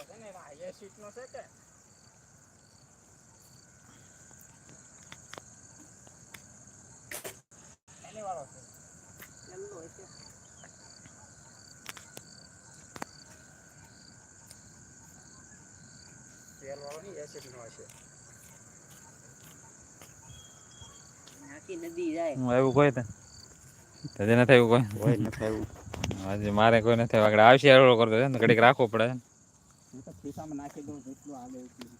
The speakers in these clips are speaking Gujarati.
વાળો છે ને એમાં એ છે કે? એની વાળો છે. એમનો હશે તેલ વાળો નહીં એસિડ હશે. નદી જાય. હું આવ્યું કોઈ તો? નથી આવ્યું કોઈ? કોઈ નથી આવ્યું. આજે મારે કોઈ નથી આગળ આવશે કરતો છે ને ઘડીક રાખવો પડે. ખિસ્સામાં નાખી દઉં જેટલું આવે એટલું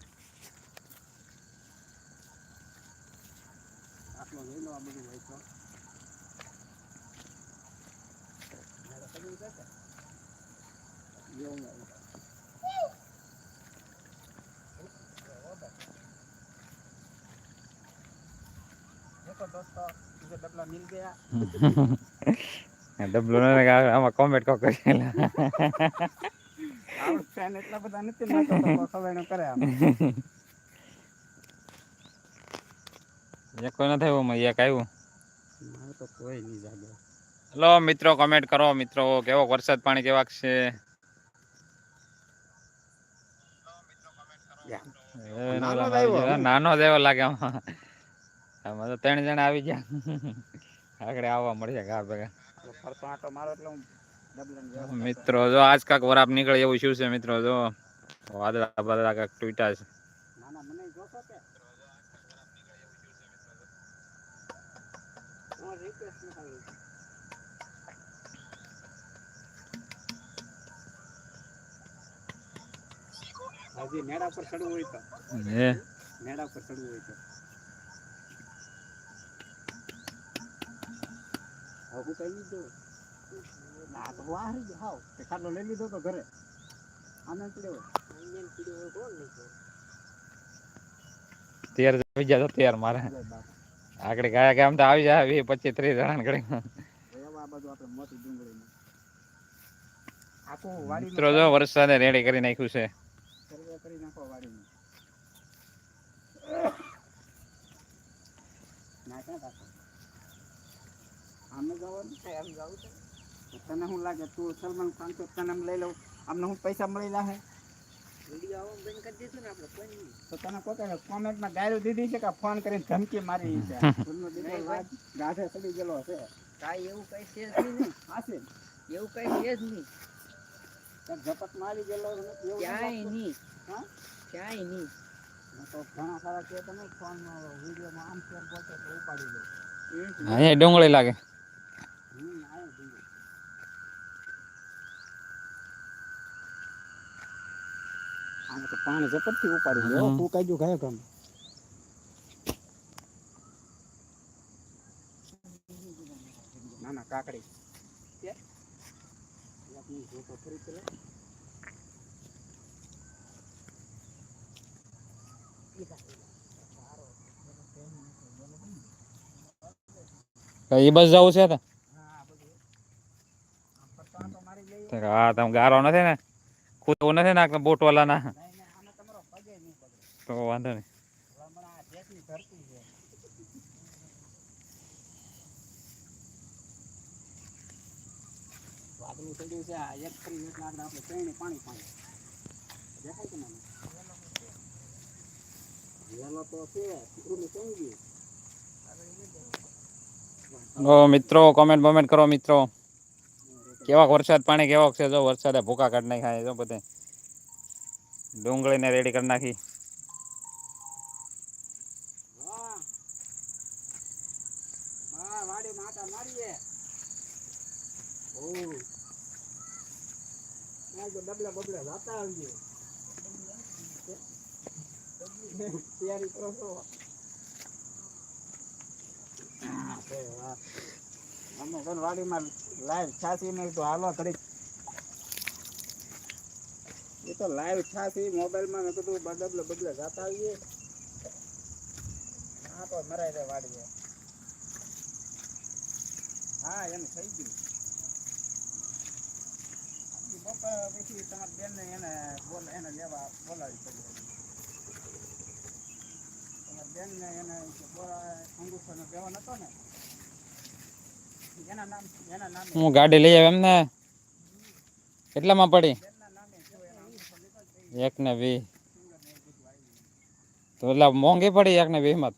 આટલો લઈ લો આ બધું હોય તો. ડબલા ડબલો આમાં કોમેન્ટ કો કરેલા ફેન એટલા બધા નથી નાખતો તો ખબર કરે આમ. એક કોઈ નથી આવ્યું એક આવ્યું. મારે તો કોઈ નહીં જાગે. હલો મિત્રો કમેન્ટ કરો. મિત્રો કેવો વરસાદ પાણી કેવાક છે? નાનો એવો લાગે આમાં. તો ત્રણ જણા આવી ગયા. આગળ આવવા મળશે ઘા ભેગા. ફરતો આટો મારો એટલે હું મિત્રો જો આજ કાક વરાપ નીકળે એવું શું છે મિત્રો જો વાદળા બાદળા કાક તૂટ્યા છે કરું. ના ના મને જોશો કે તમારે રિક્વેસ્ટ ન કરવી. હજી મેળા પર ચડવું હોય તો હે મેળા પર ચડવું હોય તો હવે હું કઈ લીધું તેર આવી જાય પચીસ ત્રીસ જણા ને ઘડી આ મિત્રો જો, વરસાદે રેડી કરી નાખ્યું છે. આમે જવાનું આમ જવું છે. તને શું લાગે? તું સલમાન ખાન તો તને આમ લઈ લઉં. આમને હું પૈસા મળી લાહે વીડિયો આવો બંધ કરી દેશું ને આપણે કોઈ નહીં. તો તને કોઈ કોમેન્ટમાં ગાયરું દીધી છે કે ફોન કરીને ધમકી મારી છે? ગાઢે ચડી ગયેલો છે કાંઈ એવું કઈ છે જ નહીં હાશે. એવું કઈ છે જ નહીં. ઝપટ મારી ગયેલો એવું ક્યાંય નહીં. હા? ક્યાંય નહીં. તો ઘણા સારા કે તમે ફોન વિડીયોમાં આમ શેર બોલતો તો ઉપાડી લો. અહીંયા ડુંગળી લાગે હમ આયો દીધો આને તો પાણી ઝપટથી ઉપાડી લે તું કાજુ ખાય કામ ના ના કાકડી. એ બસ જવું છે તો? હા, તમે ગારો નથી ને? ખુદ નથી ને બોટ વાળા ના નહીં, નહીં, આમાં તમારો પગે નહીં પગે. તો વાંધો નહીં. હમણાં આ દેશની ધરતી છે. વાદળું ચડ્યું છે આ એક ફરી એક આગળ આપણે ત્રણે પાણી પાણી દેખાય કે ના વેલો તો છે ઊંડું થઈ ગયું ઓ મિત્રો કોમેન્ટ બોમેન્ટ કરો, મિત્રો. કેવાક વરસાદ પાણી કેવાક છે, જો વરસાદે ભૂકા કાઢી નાખ્યા જો બધે. ડુંગળીને રેડી કરી નાખી વાહ વાહ વાડી માટા મારીએ ઓ આ જો ડબલા બબલા જાતા આવજે તૈયારી કરો છો. અમે તો વાડીમાં લાઈવ છાસી નહીં તો હાલો ઘડી એ તો લાઈવ છાસી મોબાઈલમાં મેં કીધું બદલે બદલે જાતા આવીએ. હા, તો મરાઈ રે વાડીએ. હા એનું થઈ ગયું. બપોર પછી તમારી બેનને એને બોલ, એને લેવા બોલાવી પડી તમારી બેનને એને કે બોલા અંગૂઠોનો દેવો નતો ને એના નામ એના નામે હું ગાડી લઈ આવે એમને કેટલામાં પડી બેનના નામે જો એનો અંગૂઠો લીધો ને તો ઈ એક ને વીસ તો એટલે મોંઘી પડી એક ને વીસમાં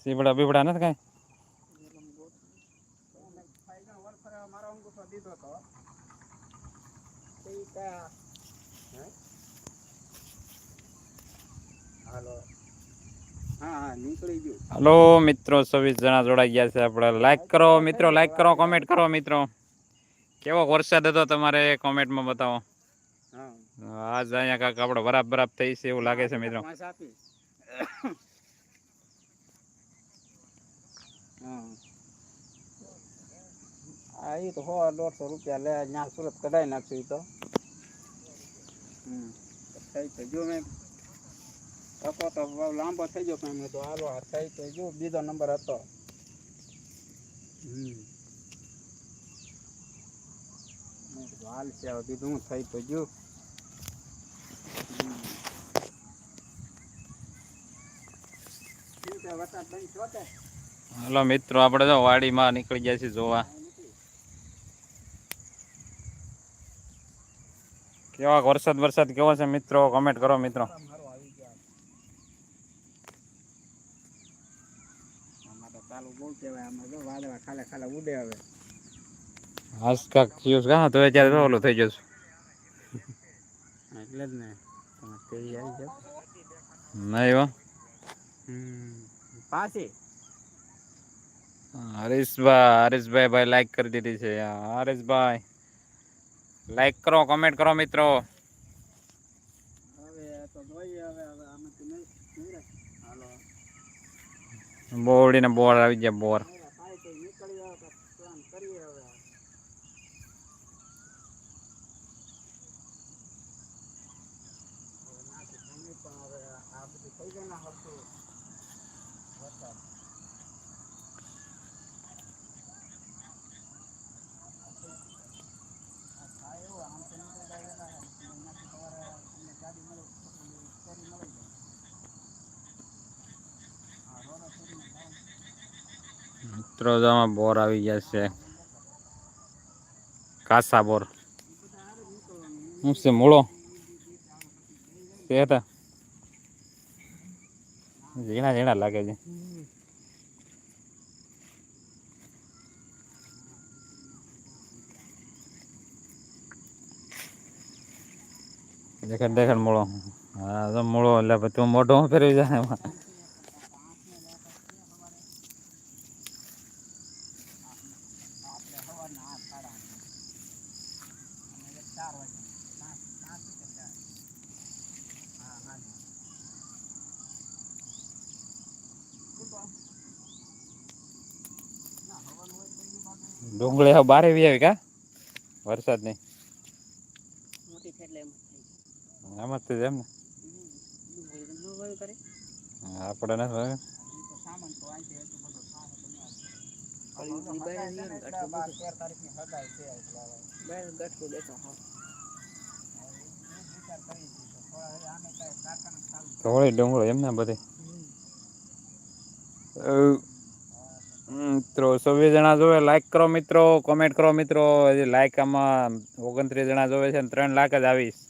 સીબડા બીબડા નથી કઈ મારો અંગૂઠો દીધો તો હાલો હા હા નીકળી ગયું હલો, મિત્રો છવ્વીસ જણા જોડાઈ ગયા છે આપણે. લાઈક કરો, મિત્રો લાઈક કરો કોમેન્ટ કરો, મિત્રો. કેવો વરસાદ હતો તમારે? કોમેન્ટમાં બતાવો. આજ અહીંયા કાંક આપણે બરાબ બરાબ થઈ છે એવું લાગે છે, મિત્રો. પાંચ આ ઈ તો દોઢસો રૂપિયા લે ત્યાં સુરત કઢાઈ નાખશું તો. થઈ તકો તો લાંબો થઈ ગયો પણ મેં તો હાલો આ થઈ તો જો બીજો નંબર હતો. હાલ છે, હવે બીજું હું થઈ તો કે? હલો મિત્રો, આપણે જો વાડીમાં નીકળી ગયા છીએ જોવા. કેવા વરસાદ વરસાદ કેવો છે મિત્રો? કમેન્ટ કરો મિત્રો મારો આવી ગયા આમાં તો ચાલુ બહુ કહેવાય આમાં જો વાદળા ખાલે ખાલે ઉડે હવે આજ કાંક થયું છે હા તો અત્યારે તો ઓલું થઈ જશે એટલે જ ને તમે તેરી આવી જાવ નહીં હો હમ પાછી હરીશભાઈ હરીશભાઈ ભાઈ લાઈક કરી દીધી છે હરીશભાઈ લાઈક કરો કોમેન્ટ કરો મિત્રો હવે તો જોઈએ હવે હવે આમાંથી નહીં નહીં રહે. હાલો બોરડી ને બોર આવી ગયા બોર હવે થાય તો નીકળી આવે તો પ્લાન કરીએ હવે હવે નાથી થઈને પણ હવે આ બધું થઈ જાય ને હરખું વરસાદ આ થાય એવું આમ તો નીકળી જાય વેલા છે. એનાથી તમારે તમને ગાડી મળે તો પેલી ફેરી મળી જાય હા રોનો ફેરીમાં થાય જો બોર આવી ગયા છે. કાસા બોર. શું છે, મૂળો? તે હતા ઝીણા ઝીણા લાગે છે. દેખાડ દેખાડ, મૂળો. હા, તો મૂળો એટલે તું મોઢો ફેરવી જાય એમાં આપણે સવારના આઠ સાડા આઠ અને એક ચાર વાગે પાંચ પાંચ કે ચાર હા હા ના હવાનું હોય તો એ બાજુ ડુંગળી હવે બારે વી આવી કા? વરસાદ નહીં એમ જ એમ ને? આપણે નથી હવે. ધોળી ડુંગળી એમ ને બધી મિત્રો, છવ્વીસ જણા જોવે લાઈક કરો મિત્રો કોમેન્ટ કરો મિત્રો. હજી લાઈક આમાં ઓગણત્રીસ જણા જોવે છે ત્રણ લાખ જ આવીશ.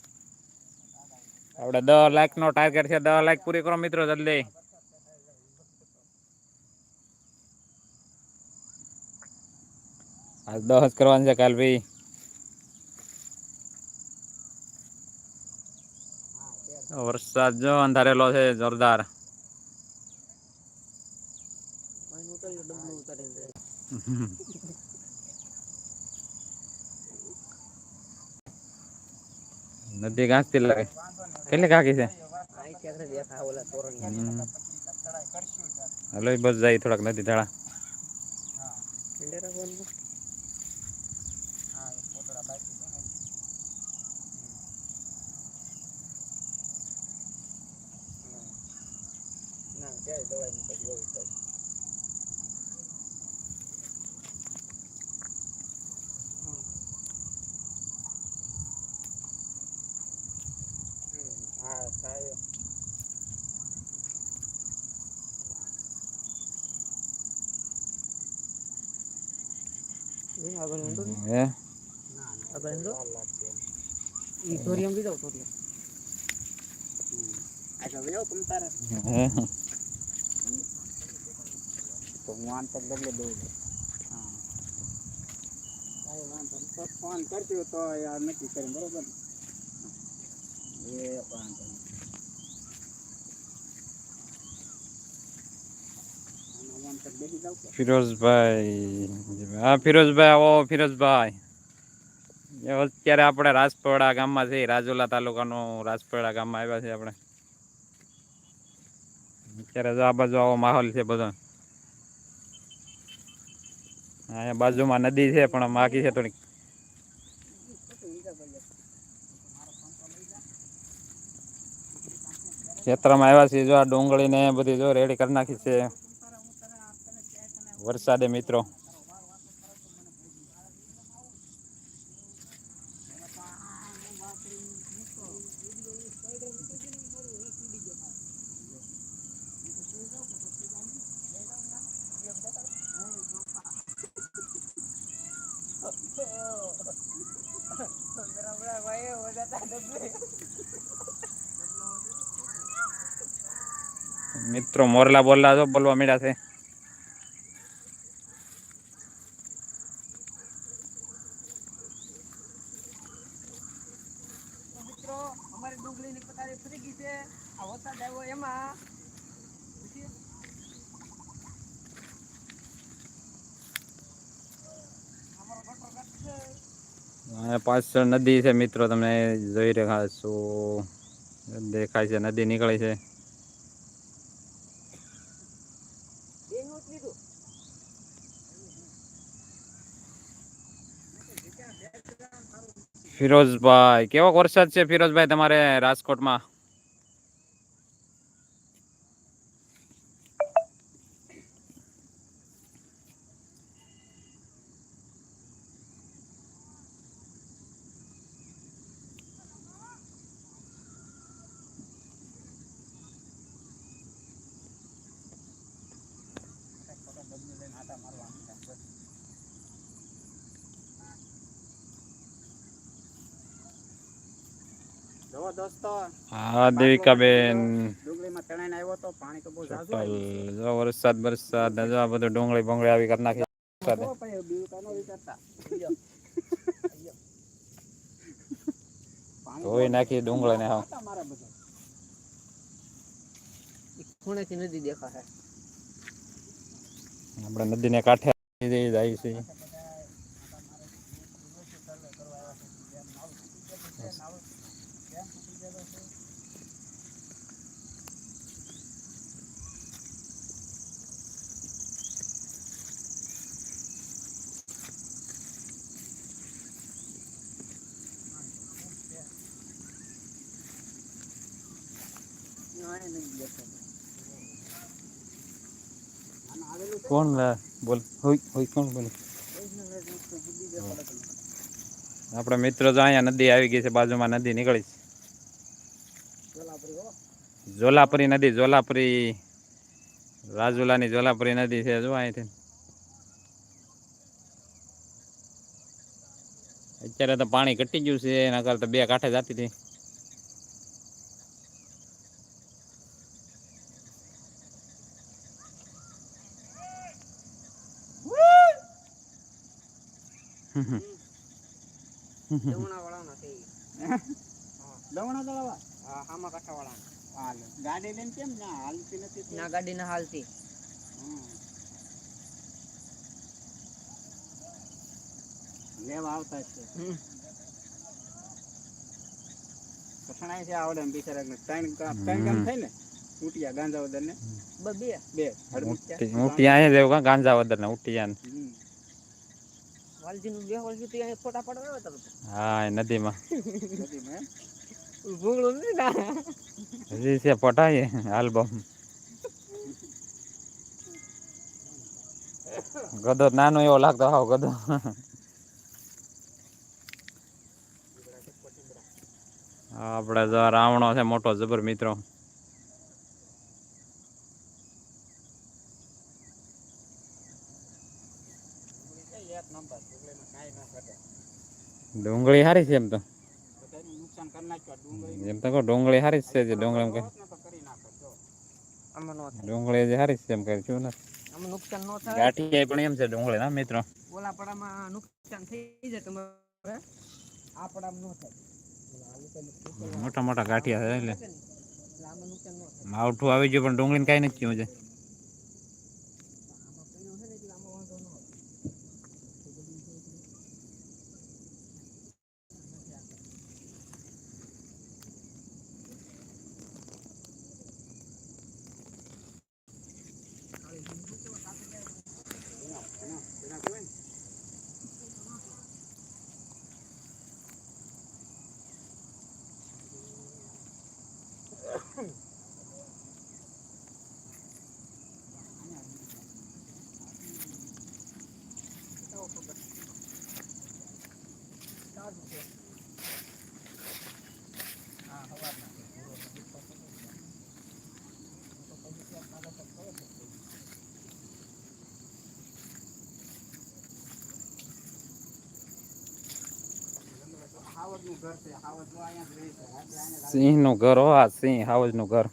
આપણે દસ લાખ નો ટાર્ગેટ છે, દસ લાખ પૂરી કરો મિત્રો જલ્દી. આજ દસ કરવાનું છે કાલ ભાઈ વરસાદ જો અંધારેલો છે, જોરદાર પાણી ઉતર્યું ડબલું ઉતારીને જાય. નદી ઘાસતી લાગે. કેટલી કાકી છે? હલો બસ જાય થોડાક નદી ધાળા હા ઠંડે રાખવાનું હા એ પોતળા બાકી છે ને ના ક્યાંય દવાઈ ની પછી એવું થાય હમ, હા થાય હમ, આગળ હેંડો ને. હે ના ના આગળ હેંડો. વાર લાગશે એમ. ઈ દીધો ધોરિયમ આગળ વયો તમ તારે. હે તો હું. બદલે દઉં છું. ફોન કરજો તો યાર નક્કી કરી બરોબર એ વાંધો આમાં ફિરોઝભાઈ હા ફિરોઝભાઈ આવો ફિરોઝભાઈ. અત્યારે આપણે રાજપોડા ગામમાં છે રાજુલા તાલુકાનું રાજપોડા ગામમાં આવ્યા છે આપણે. અત્યારે જો આ બાજુ આવો માહોલ છે બધો. અહીંયા બાજુમાં નદી છે, પણ બાકી છે થોડીક. ખેતરમાં આવ્યા છે જો આ ડુંગળીને બધી જો રેડી કરી નાખી છે. વરસાદે મિત્રો મિત્રો મોરલા બોરલા જો બોલવા મળ્યા છે. પાછળ નદી છે મિત્રો તમે જોઈ રહ્યા છો. દેખાય છે નદી નીકળી છે. ફિરોઝભાઈ કેવો વરસાદ છે ફિરોઝભાઈ તમારે રાજકોટમાં? દોસ્તો હા દેવિકાબેન. ડુંગળીમાં ચણાઈને આવ્યો તો પાણી તો બહુ ઝાઝું આવ્યું. જો વરસાદ વરસાદ જો આ બધું ડુંગળી બંગળી આવી કરી નાખી. વરસાદે. ન ધોઈ નાખી ડુંગળી ને હા. ખૂણેથી નદી દેખાશે. આપણે નદીને કાંઠે જઈ જાય છે નાણે નદી દેખાશે આમાં આવેલું છે. કોણ? બોલ. હોય હોય, કોણ બોલે? આપણે મિત્રો જો અહીંયા નદી આવી ગઈ છે, બાજુમાં નદી નીકળી છે. જોલાપુરી નદી, જોલાપુરી. રાજુલાની જોલાપુરી નદી છે, જો અહીંથી. અત્યારે તો પાણી ઘટી ગયું છે એના કરતા બે કાંઠે જતી હતી. જમણા વાળાના છે ઈ. દવણા હા હામા કાંઠા વાળાના હાલ. ગાડી લઈને કેમ ના હાલતી નથી ના ગાડી ના હાલતી લેવા આવતા છે. કઠણાઈ છે આવડે ને બિચારાને. ત્રણ ત્રણ ગામ થાય ને ઉટિયા ગાંજાવદર ને બ- બે બે હળદુતિયા. ઊંટી ઊંટી અહીંયા જેવું કા ગાંજા વદર ને હમ. વાલજીનું બે વાલજી તો અહીંયા ફોટા પાડવા આવ્યા હતા હા એ નદીમાં. નદીમાં? ભૂંગળું નથી ના. હજી છે પટાય આલ્બમ. ગધો નાનો એવો લાગતો હાવ ગદો. આપણે રાવણો છે મોટો જબર મિત્રો એક નંબર ડુંગળીમાં કાંઈ ન ઘટે ડુંગળી સારી છે એમ તો. બધાનું નુકસાન નાખ્યો. ડુંગળી એમ તો કહો ડુંગળી સારી જ છે જે ડુંગળી એમ ડુંગળી જે સારી છે એમ કહે છું ને. નુકસાન નો થાય. ગાંઠિયા પણ એમ છે ડુંગળી ના મિત્રો? ઓલા પડામાં નુકસાન થઈ જાય તમારે આ પડામાં નો થાય. મોટા મોટા ગાંઠિયા છે એટલે. એટલે આમાં નુકસાન નો થાય. માવઠું આવી ગયું પણ ડુંગળીને કાંઈ નથી થયું છે આમાં પેલું છે ને એટલે આમાં વાંધો નો આવે. એના કહેવાય ને હાવજનું ઘર છે હાવજ જો અહીંયા જ રહે છે રાત્રે અહીંયા લાગે. સિંહ નું ઘર હો, આ સિંહ હાવજનું ઘર.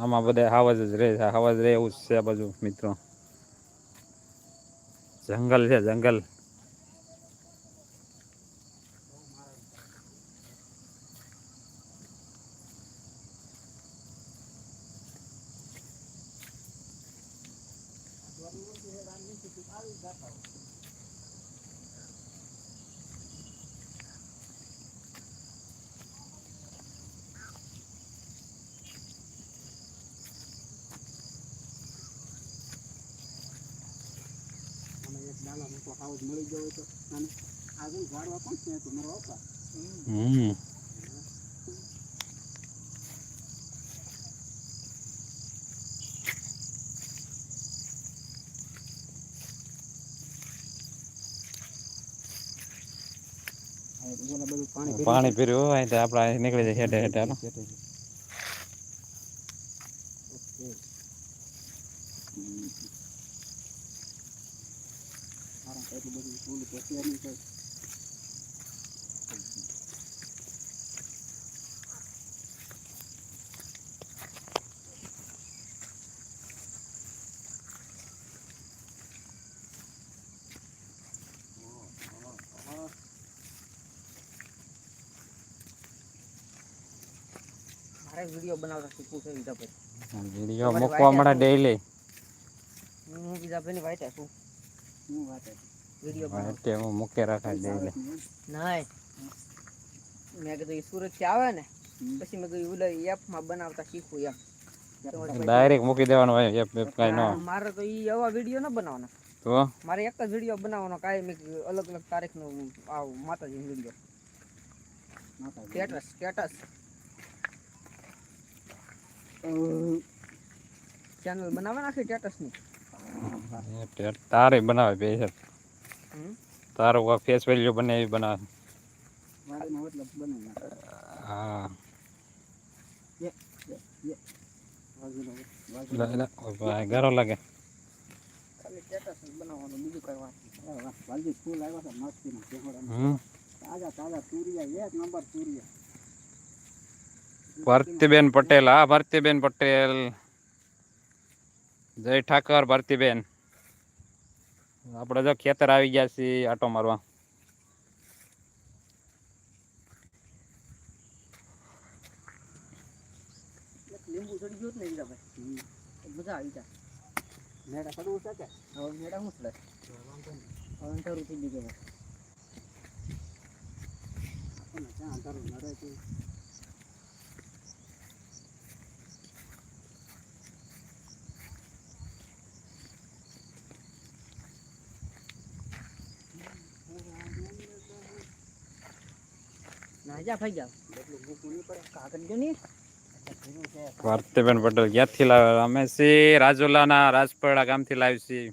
આમાં બધા હાવજ જ રહે છે, હાવજ રહે એવું છે બાજુ મિત્રો. જંગલ છે, જંગલ. Thank એક નાનો મોટો હાવજ મળી ગયો તો અને આ ઝાડવા પણ છે તો મારો ઓપા હમ. પાણી પાણી પીર્યું હોય તો આપણે નીકળી જાય હેઠે હેઠે એટલું બધું ફૂલ પછી એની કોઈ મારે વીડિયો બનાવતા શીખવું છે વિજાભાઈ વિડિયો મૂકવા મળે ડેઈલી હું વિજાભાઈની વાઈટ છું શું વાત છે વીડિયો મૂકે રાખા નાય મેં કીધું એ સુરતથી આવે ને પછી મેં કીધું ઓલા એપમાં બનાવતા શીખવું એમ. ડાયરેક્ટ મૂકી દેવાનો હોય એપ એપ કાંઈ ન મારે તો ઈ એવા વીડિયો ન બનાવવાના. તો? મારે એક જ વીડિયો બનાવવાનો કાંઈ અલગ અલગ તારીખનો આવ માતાજી વીડિયો. Status status. ચેનલ બનાવે નાખી સ્ટેટસની ની? તારે બનાવે બે છે તારું ફેસ વેલ્યુ બને એવી બનાવે. હા. ગરો લાગે. ભારતીબેન પટેલ હા ભારતીબેન પટેલ. જય ઠાકર ભારતીબેન. આપણે જો ખેતર આવી ગયા છે આટો મારવા. લીંબુ ચડી ગયું ને મજા આવી જાય. મેળા ચડવું છે કે? હવે મેળા શું ચડે હવે અંધારું થઈ ગયું. આપણને ક્યાં અંધારું નડે છે. જા ભાઈ જાવ. એટલું મૂકવું નહીં પડે કાગળ જો નહીં ભીનું ભારતીબેન પટેલ ક્યાંથી લાવ્યા? અમે સી રાજુલાના રાજપરડા ગામથી લાવી છીએ.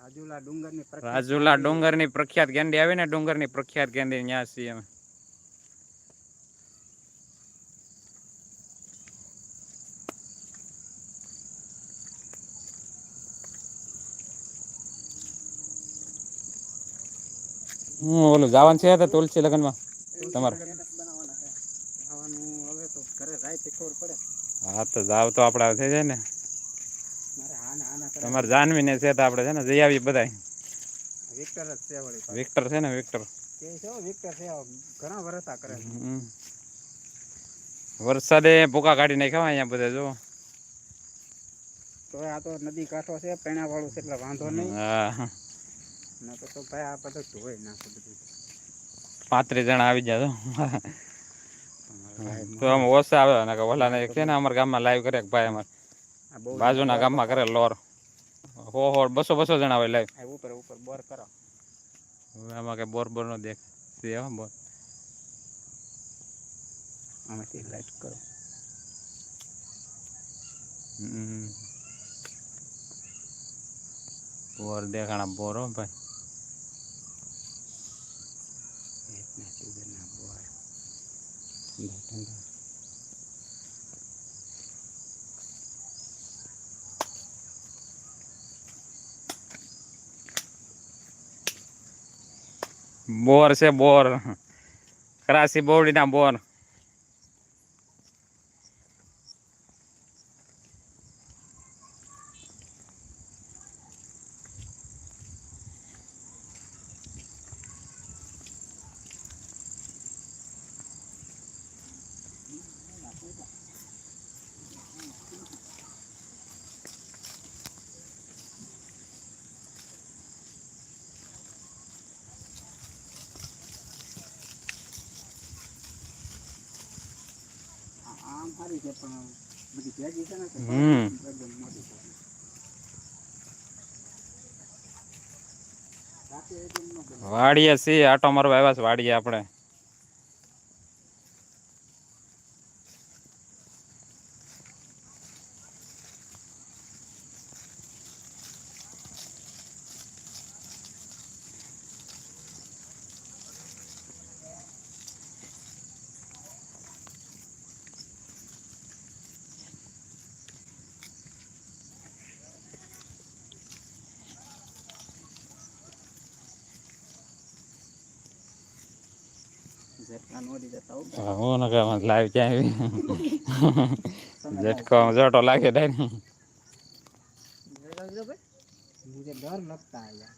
રાજુલા ડુંગરની પ્રખ્યાત રાજુલા ડુંગરની પ્રખ્યાત કેન્ડી આવી ને ડુંગરની પ્રખ્યાત ગેંડી ત્યાં છીએ અમે. હું ઓલું જવાનું છે તો તુલસી લગ્નમાં? તમારે? હા તો જાવ તો આપડા થઈ જાય ને. તમારે જાનવી ને છે તો આપણે છે ને જઈ આવીએ બધા વિક્ટર જ છે વળી વિક્ટર છે ને વિક્ટર. છે વિક્ટર છે ઘણા વરસા કરે. વરસાદે ભૂકા કાઢી નાખ્યા અહીંયા બધા જો. તો આ તો નદી કાંઠો છે પેણા વાળું છે એટલે વાંધો નહીં. હા. ને તો તો ભાઈ આ બધું ધોઈ નાખે બધું. પાંત્રીસ જણા આવી જાય તો? આમ ઓછા આવે ને ઓલા ને છે ને અમારા ગામમાં લાઈવ કરે ભાઈ અમારે? બાજુના ગામમાં કરે લોર. હો હો બસો બસો જણા હોય લાઈવ ઉપર ઉપર બોર કરો. એમાં આમાં કઈ બોર બોર નો દેખ હો બોર. આમાંથી લાઈટ કરો. બોર દેખાણા બોર ભાઈ એટલા સુગરના બોર ઠંડા ઠંડા બોર છે બોર કરાસી બોરડીના બોર સારી છે પણ બધી ભેગી છે ને હમ. એકદમ મોટી છે. રાતે એકદમ ન ગમે. વાડીએ છીએ આટો મારવા આવ્યા છે વાડીએ આપણે હું ને કે લાઈવ ક્યાં આવી ઝટકો ઝટો લાગે થાય ને જોઈ લો ભાઈ. मुझे डर लगता है यार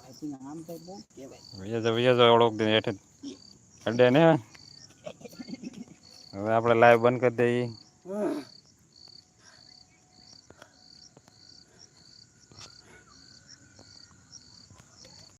आई थिंक आम तो बहुत के भाई વિજય તો વિજય તો ઓળખ દે હેઠે અડે ને હવે આપણે લાઈવ બંધ કરી દઈએ